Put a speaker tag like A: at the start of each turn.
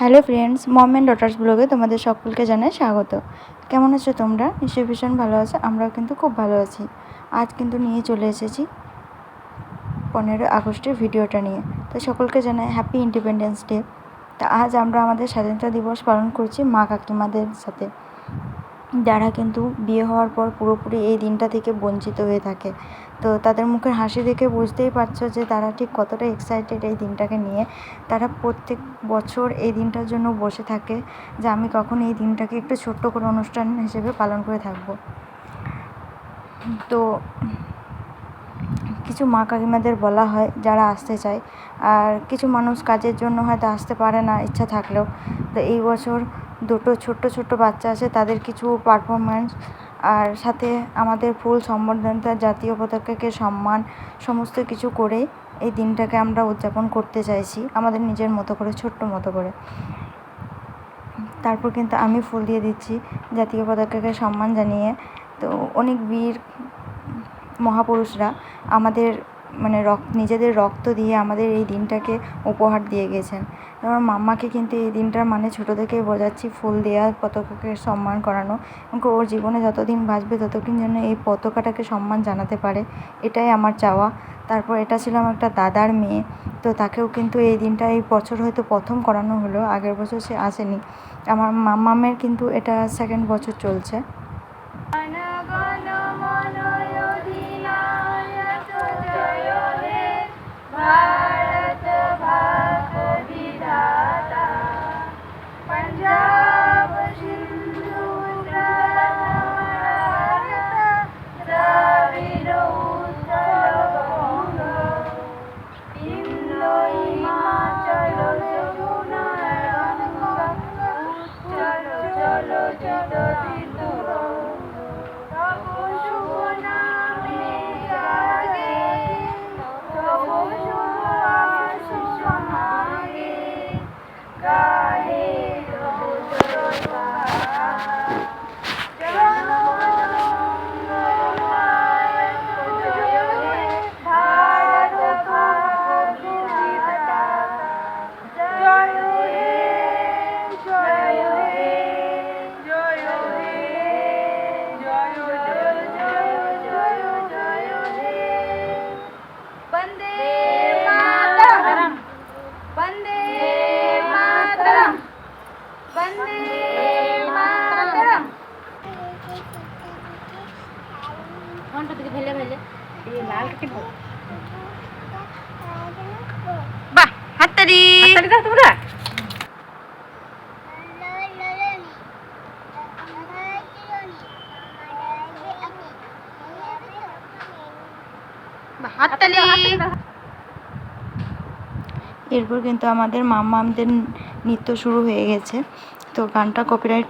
A: Hello friends, mom and daughters ব্লগে তোমাদের সকলকে জানাই স্বাগত। কেমন আছো তোমরা? নিশ্চয়ই ভীষণ ভালো আছো, আমরাও কিন্তু খুব ভালো আছি। আজ কিন্তু নিয়ে চলে এসেছি পনেরোই আগস্টের ভিডিওটা নিয়ে। তো সকলকে জানাই হ্যাপি ইন্ডিপেন্ডেন্স ডে তা আজ আমরা আমাদের স্বাধীনতা দিবস পালন করছি মা কাকিমাদের সাথে। যারা কিন্তু বিয়ে হওয়ার পর পুরোপুরি এই দিনটা থেকে বঞ্চিত হয়ে থাকে। তো তাদের মুখের হাসি দেখে বুঝতেই পারছ যে তারা ঠিক কতটা এক্সাইটেড এই দিনটাকে নিয়ে। তারা প্রত্যেক বছর এই দিনটার জন্য বসে থাকে যে আমি কখন এই দিনটাকে একটু ছোট্ট করে অনুষ্ঠান হিসেবে পালন করে থাকব। তো কিছু মা কাকিমাদের বলা হয় যারা আসতে চায়। আর কিছু মানুষ কাজের জন্য হয়তো আসতে পারে না ইচ্ছা থাকলেও। তো এই বছর দুটো ছোট্ট ছোট্ট বাচ্চা আছে, তাদের কিছু পারফরম্যান্স আর সাথে আমাদের ফুল সম্বর্ধনা জাতীয় পতাকাকে সম্মান, সমস্ত কিছু করে এই দিনটাকে আমরা উদযাপন করতে চাইছি, আমাদের নিজের মতো করে, ছোট্ট মতো করে। তারপর কিন্তু আমি ফুল দিয়ে দিচ্ছি জাতীয় পতাকাকে সম্মান জানিয়ে। তো অনেক বীর মহাপুরুষরা আমাদের মানে রক্ত নিজেদের রক্ত দিয়ে আমাদের এই দিনটাকে উপহার দিয়ে গেছেন। আমার মাম্মাকে কিন্তু এই দিনটার মানে ছোটো থেকেই বোঝাচ্ছি, ফুল দেওয়া পতাকাকে সম্মান করানো এবং ওর জীবনে যতদিন বাঁচবে ততদিন যেন এই পতাকাটাকে সম্মান জানাতে পারে, এটাই আমার চাওয়া। তারপর এটা ছিল আমার একটা দাদার মেয়ে, তো তাকেও কিন্তু এই দিনটা, এই বছর হয়তো প্রথম করানো হলো, আগের বছর সে আসেনি। আমার মাম্মামের কিন্তু এটা সেকেন্ড বছর চলছে। বাহ হাততালি।
B: হাততালি দাও তোমরা।
A: হাততালি। এরপর কিন্তু আমাদের মাম্মামদের নৃত্য শুরু হয়ে গেছে। তো গানটা কপিরাইট